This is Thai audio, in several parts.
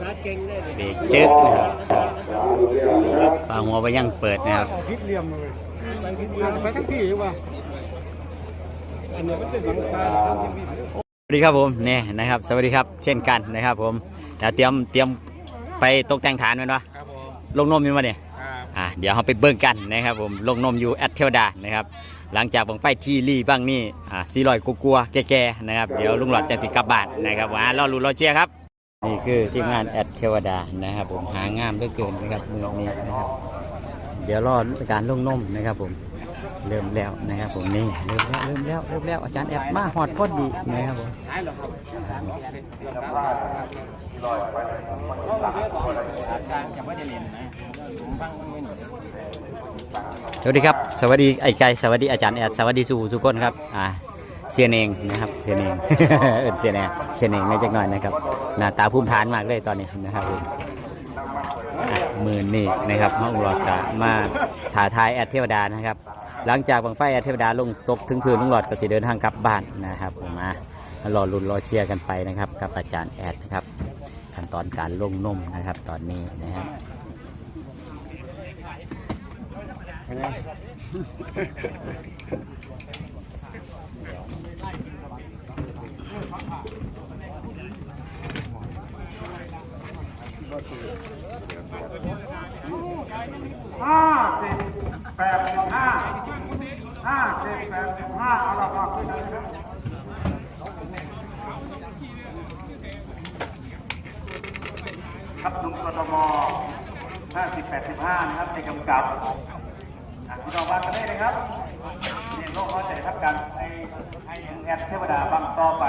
สาเก่งเลยเบรกจึ๊กนะครับปลาหัวไปยังเปิดนะครับพิษเหลี่ยมเลยอาจจะไปทั้งที่ว่ะอันนี้มันเป็นหลังคาทำที่พี่สวัสดีครับผมเนี่ยนะครับสวัสดีครับเช่นกันนะครับผมเดี๋ยวเตรียมเตรียมไปตกแต่งฐานไว้เนาะครับผมลงนมอยู่มาเนี่ยครับอ่าเดี๋ยวเราไปเบิ่งกันนะครับผมลงนมอยู่แอดเทลดานะครับหลังจากบังไฟทีรีบ้างนี่อ่าซีลอยกลัวๆแก่ๆนะครับเดี๋ยวลุงหลอดจะสิกลับบ้านนะครับว่ารอรุ้นรอเชียร์ครับ นี่คือทีมงานแอดเทวดานะครับ ผมหางามเหลือเกินนะครับมือนี้นะครับ เดี๋ยวรอการลงนมนะครับ ผมเริ่มแล้วนะครับ ผมนี่เริ่มแล้วเริ่มแล้วเริ่มแล้วอาจารย์แอดมาฮอดพอดีนะครับผมสวัสดีครับ สวัสดีไอ้ไก่สวัสดีอาจารย์แอดสวัสดีสู่ทุกคนครับอ่า เสียเองนะครับเสียเองเอิ้นเสียนเองเสียเองในจักหน่อยนะครับหน้าตาภูมิฐานมากเลยตอนนี้นะครับผมอะหมื่นนี่นะครับห้องรอดกะมาถ่าทายแอดเทวดานะครับ หลังจากบังไฟแอดเทวดาลงตกถึงพื้นลุงหลอดก็สิเดินทางกลับบ้านนะครับผมมารอลุ้นรอเชียร์กันไปนะครับกับอาจารย์แอดนะครับขั้นตอนการลงนมนะครับตอนนี้นะครับ ห้าสิบแปดสิบห้าห้าสิบแปดสิบห้าเอาละมาขึ้นเลยนะครับลุงกทมห้าสิบแปดสิบห้านะครับในกำกับอะพี่น้องบ้านกันได้เลยครับนี่โลกเขาใจทับกันให้ให้แอดเทวดาบังต่อไป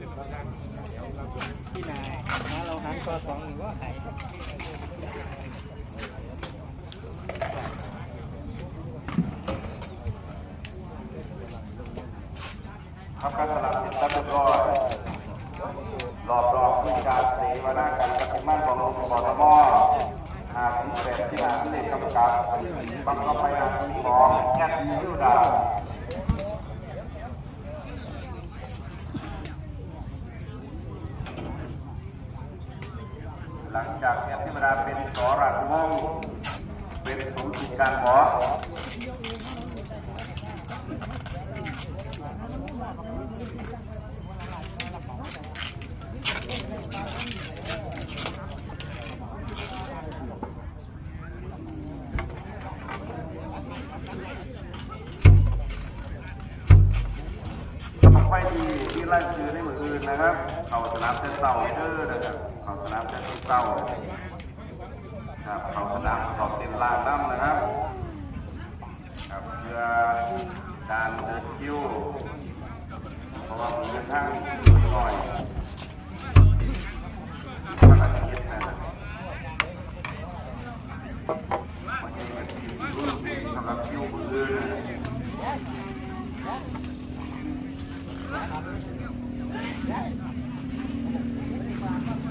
ที่นายนะเราหันตัวสองหรือว่าหายทำการตลาดเสร็จเรียบร้อยรอบรองผู้การเสวนาการปฏิมาขององค์กรทมหาสิบแปดที่หาเลขกำกับบังคับไปหาที่ของแอดยูดาหลัง จากแอดเทวดาเป็นสอราชวงเป็นศูนย์กิจการหมอ สมัครไป ที่ที่ไล่ชื่อในมืออื่นนะครับ เขาสนามเต้นเต่าเด้อนะครับ เขาสนามเต้นเต่าครับเขาสนามเขาเต้นลานน้ำนะครับครับเพื่อการเดินคิวเพราะว่ามีกระทั่งหน่อย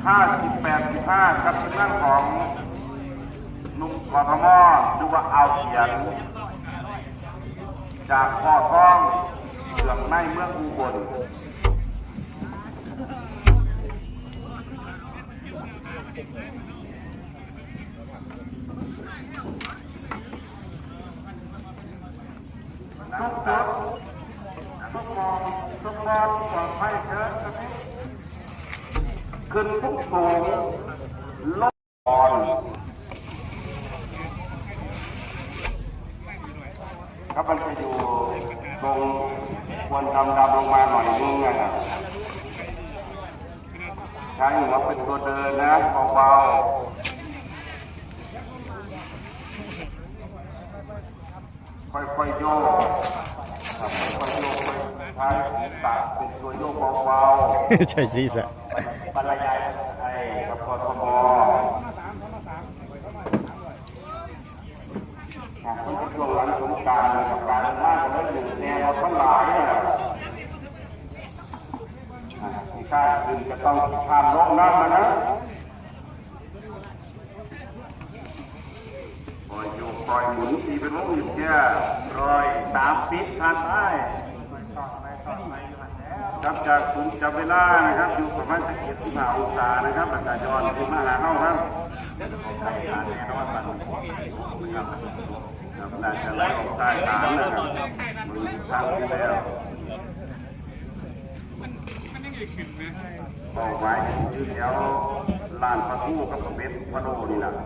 ห้าสิบแปดสิ58 15กับเรื่องของนุ่มกทมดูว่าเอาเขียนจากพอท้องเพื่องในเมื่อกูอุบล ครับมันจะอยู่ตรงควรดำดำลงมาหน่อยนึงนะครับใช้หัวเป็นตัวเดินนะเบาๆค่อยๆโยกครับค่อยๆโยกไปใช้ปากเป็นตัวโยกเบาๆใช่สิสะบรรยายไทยกับกทมช่วงหลังสง การกับการมากและหนึ่งแนวทั้งหลายเนี่ยที่ข้าดึงจะต้องข้ามลงน้ำมานะปล่อยโยกปล่อยหมุนทีเป็นวงหยุดแค่รอยตามปิดทางใต้ต่อไปต่อไปจับจากศูนย์จับเวลานะครับอยู่ประมาณสักเจ็ดสิบห้าองศานะครับอากาศย้อนขึ้นมาหาเข้าครับ อากาศแน่นอนมันนะครับครับน่าจะไหลออกใต้ฐานนะครับมือทางที่แล้วบอกไว้ยู่แถวลานประตูกับประเวศวโนนี่แหละค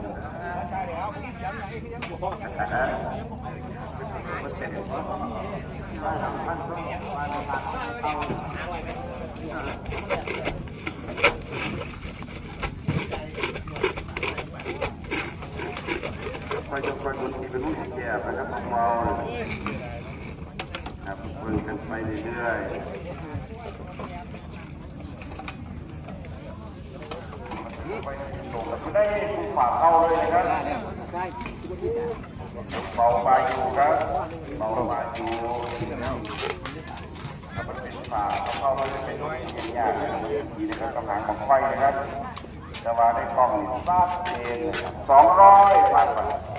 ยจะคอยคนที่เป็นรุ่นที่แก่ไปครับของเราครับเพิ่งกันไปเรื่อยๆตกกับได้ฝากเข้าเลยนะครับเบาไปอยู่ครับเบาไปอยู่ครับมันเป็นฝาเข้ามาเลยเป็นรถที่ยากๆดีนะครับกำลังของไฟนะครับแต่ว่าในกล้องทราบเองสองร้อยพันบาท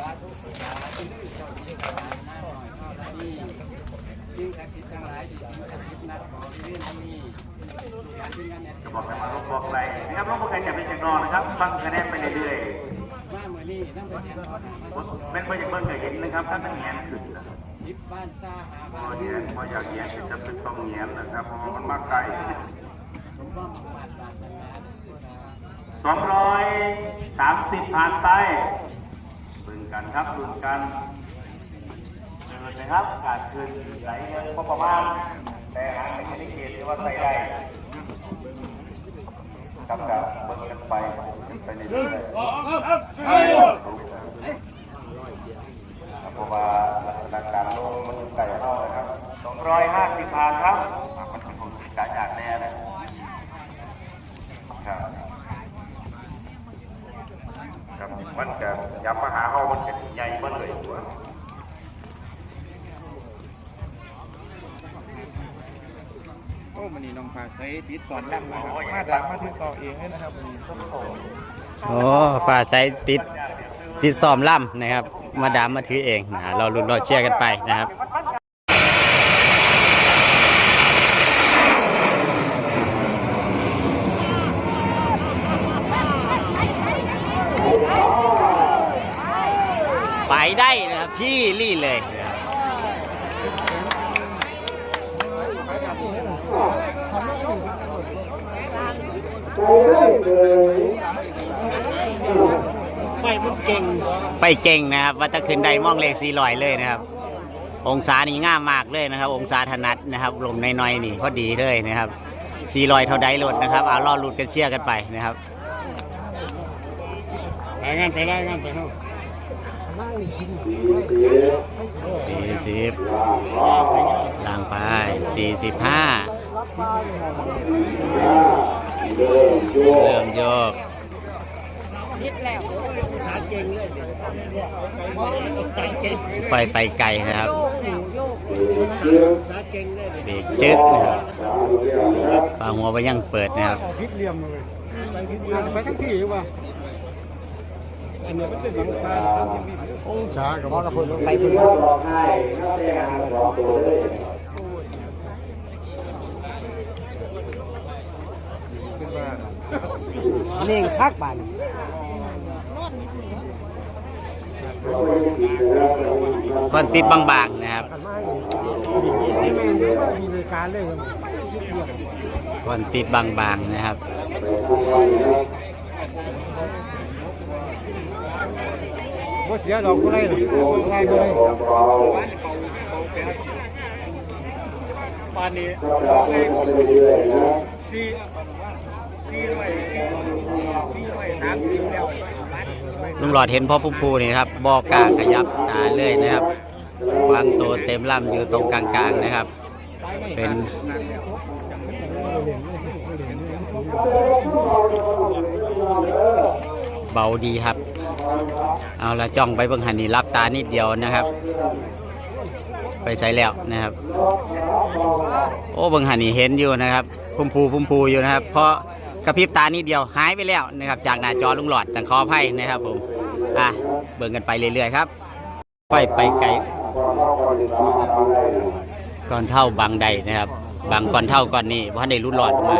จะบอกให้มาลบบอกอะไรนะครับลบบอกใครจะเป็นจังนอนนะครับ ฟังคะแนนไปเรื่อยๆเป็นไปจากเบิ้งจะเห็นนะครับถ้าตั้งแงนขึ้นนะครับพอเนียนพออยากแงนจะเป็นต้องแงนนะครับเพราะมันมากไกลสองร้อยสามสิบผ่านไปบึงกันครับบึงกันเดินนะครับ การคืนไหลเงินพอประมาณ ว่าใส่ได้ครับกับเบิ่งกันไปไปเรื่อยๆเพราะว่าลักการลงมันไก่เข้านะครับสองร้อยห้าสิบผ่านครับอะมันเป็นของกาจากแน่นะครับครับมันจะย้ำมาหาเขามันจะใหญ่มันเลยหัว โอ้ มันนี่น้องพาใช้ดิสสอนดังนะครับมาดามมาติดต่อเองเลยนะครับมันนี่ต้องโตโอ้ฝ่าใสติดติดซ้อมล่ำนะครับ มาดามมาถือเองนะเราลุ้นเราเชียร์กันไปนะครับ ไปได้นะครับที่รี่เลยนะครับ ไฟมันเก่งไปเก่งนะครับว่าจะขึ้นไดมองเลขสี่ลอยเลยนะครับ องศานี่ง่ามมากเลยนะครับ องศาถนัดนะครับลมน้อยๆนี่พอดีเลยนะครับสี่ลอยเท่าไดรถนะครับเอาล่อลุดกันเชียร์กันไปนะครับรายงานไปรายงานไปเนาะสี่สิบล่างไปสี่สิบห้าเริ่มโยก สารเก่งเลยสารเก่งไฟไปไกลนะครับสารเก่งเลยเบรกจึ๊กนะครับปาหัวไปยังเปิดนะครับพลิกเหลี่ยมเลยไปพลิกเหลี่ยมไปทั้งที่ว่ะอันนี้มันเป็นหลังคาสามสิบวิองศากับว่ากับเพิ่นไปเพิ่นเป็นว่าเน่งคักบานก้อนติดบางๆนะครับซี เมนต์มีรายการเลยครับก้อนติดบางๆนะครับบ่เสียดอกก็ได้หรอกก็ได้ก็ได้ปานนี้สองเองสี่สี่ร้อยสี่ร้อยสามสิบแล้ว ลุงหลอดเห็นพ่อพุ่มพูนี่ครับบอกล้าขยับตาเลยนะครับ วางตัวเต็มลำอยู่ตรงกลางๆนะครับ เป็นเบาดีครับ เอาละจ้องไปเบิ่งหันนี่รับตานิดเดียวนะครับ ไปใส่แล้วนะครับ โอ้เบิ่งหันนี่เห็นอยู่นะครับ พุ่มพูพุ่มพูอยู่นะครับ เพราะ กระพริบตานิดเดียวหายไปแล้วนะครับจากหน้าจอลุงหลอดแต่ขออภัยนะครับผมอะเบิ่งกันไปเรื่อยๆครับไปไปไกลก่อนเท่าบางใดนะครับ บางก่อนเท่าก่อนนี่ว่าได้รุดหลอดออกมา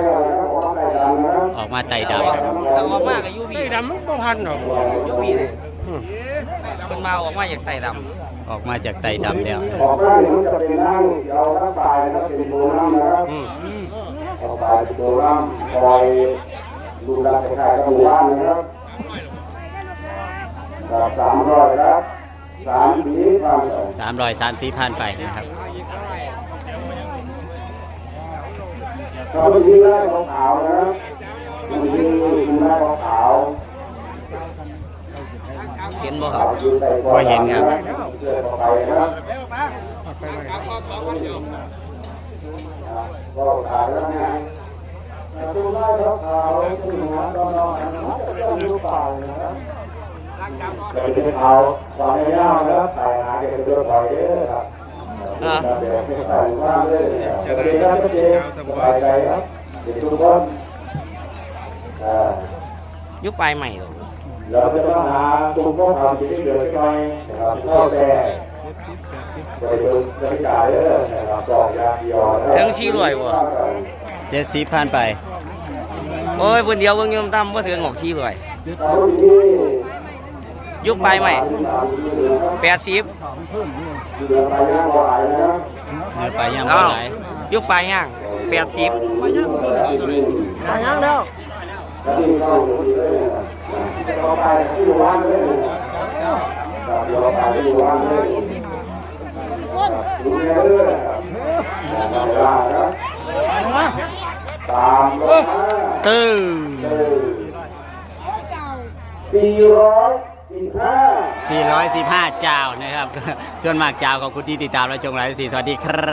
ออกมาไต่ดาวแต่ออกมากับยูวีไอ้ดำมันบ่พันหรอกยูวีเลยเป็นมาออกมาจากไต่ดออกมาจากไต่ดำแล้วออกมาเนี่ยมันจะเป็นนั่งเราทั้งตายนะครับเป็นโบนัมนะครับ เอาตายเป็นโบนัมคอยดูแลคล้ายๆกับหมู่บ้านนะครับกับสามร้อยครับสามสีพันสามร้อยสามสี่พันไปนะครับเราไปที่แรกของขาวนะครับไปที่แรกของขาวเห็นบ่ครับบ่เห็นครับเกิดออกไปนะครับ ก็ขาวแล้วนะตัวแรกของขาวคือหัวตอนนอนนะครับจะดูเปล่านะครับเราจะเป็นเอาตอนนี้ยาวนะครับถ่ายหาเก็บตัวถอยเยอะครับเดี๋ยวไม่ใส่ว่าเลยจะได้ครับเจ๊สบายใจครับเด็กทุกคนยุคปลายใหม่หรอเราจะต้องหากลุ่มพวกเราที่เกิดขึ้นะครับเข้าแต่จะไปดูจะไปจ่ายเยอะนะครับดอกยางยอ ถึงชี้รวยบ่เจ็ดสิบพันไป โอ้ยเพิ่นเดียวเบิ่งยมตั้มบ่ถึงหอกชี้รวยเอาที่ยุคปลายใหม่แปดสิบเดือนไปย่างบ่อยนะครับเนื้อไปย่างอ้าบ่วหลายยุคปลายย่างแปดสิบตายยังแล้วแล้วที่เข้าอยู่ที่เลยนะครับเราไปที่อยู่ว่างเลย นะครับเราไปที่อยู่ว่างเลยดูแลด้วยนะครับเวลาครับตามลงมาตื้อสี่ร้อยสิบห้าสี่ร้อยสิบห้าเจ้านะครับ ส่วนมากเจ้าขอบคุณที่ติดตามและชมไลฟ์สีสวัสดีครับ